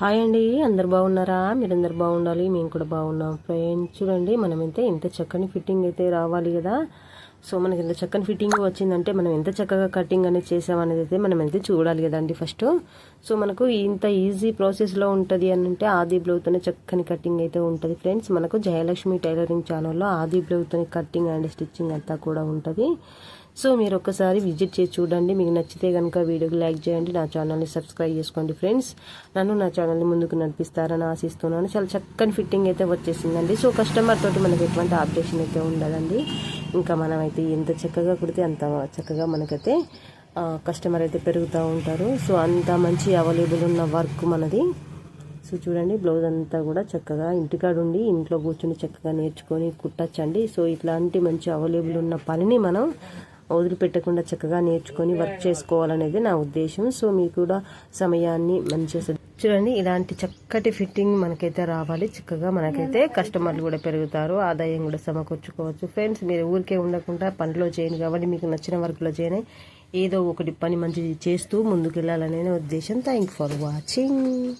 Hi అండి అందరు బాగున్నారా? మీరందరు బాగుండాలి మేము కూడా బాగున్నాం. ఫ్రెండ్స్ చూడండి మనమైతే ఇంత చక్కని ఫిట్టింగ్ అయితే రావాలి కదా. సో మనకి ఎంత చక్కని ఫిట్టింగ్ వచ్చిందంటే మనం ఎంత చక్కగా కటింగ్ అనేది చేసామనేది అయితే మనం అయితే చూడాలి కదండి ఫస్ట్. సో మనకు ఇంత ఈజీ ప్రాసెస్లో ఉంటుంది అని అంటే ఆది బ్లౌతోనే చక్కని కటింగ్ అయితే ఉంటుంది ఫ్రెండ్స్. మనకు జయలక్ష్మి టైలరింగ్ ఛానల్లో ఆది బ్లౌతోని కటింగ్ అండ్ స్టిచ్చింగ్ అంతా కూడా ఉంటుంది. సో మీరు ఒక్కసారి విజిట్ చేసి చూడండి. మీకు నచ్చితే కనుక వీడియోకి లైక్ చేయండి. నా ఛానల్ని సబ్స్క్రైబ్ చేసుకోండి ఫ్రెండ్స్. నన్ను నా ఛానల్ని ముందుకు నడిపిస్తారని ఆశిస్తున్నాను. చాలా చక్కని ఫిట్టింగ్ అయితే వచ్చేసిందండి. సో కస్టమర్ తోటి మనకి ఎటువంటి అప్డేషన్ అయితే ఉండదండి. ఇంకా మనమైతే ఎంత చక్కగా కుడితే అంత చక్కగా మనకైతే కస్టమర్ అయితే పెరుగుతూ ఉంటారు. సో అంత మంచి అవైలబుల్ ఉన్న వర్క్ మనది. సో చూడండి బ్లౌజ్ అంతా కూడా చక్కగా ఇంటికాడ ఉండి ఇంట్లో కూర్చుని చక్కగా నేర్చుకొని కుట్టచ్చండి. సో ఇట్లాంటి మంచి అవైలబుల్ ఉన్న పనిని మనం వదిలిపెట్టకుండా చక్కగా నేర్చుకొని వర్క్ చేసుకోవాలనేది నా ఉద్దేశం. సో మీకు కూడా సమయాన్ని మంచిగా చూడండి ఇలాంటి చక్కటి ఫిట్టింగ్ మనకైతే రావాలి. చక్కగా మనకైతే కస్టమర్లు కూడా పెరుగుతారు. ఆదాయం కూడా సమకూర్చుకోవచ్చు. ఫ్రెండ్స్ మీరు ఊరికే ఉండకుండా పనిలో చేయను కాబట్టి మీకు నచ్చిన వర్క్లో చేయని ఏదో ఒకటి పని మంచిది చేస్తూ ముందుకెళ్ళాలనే ఉద్దేశం. Thank for watching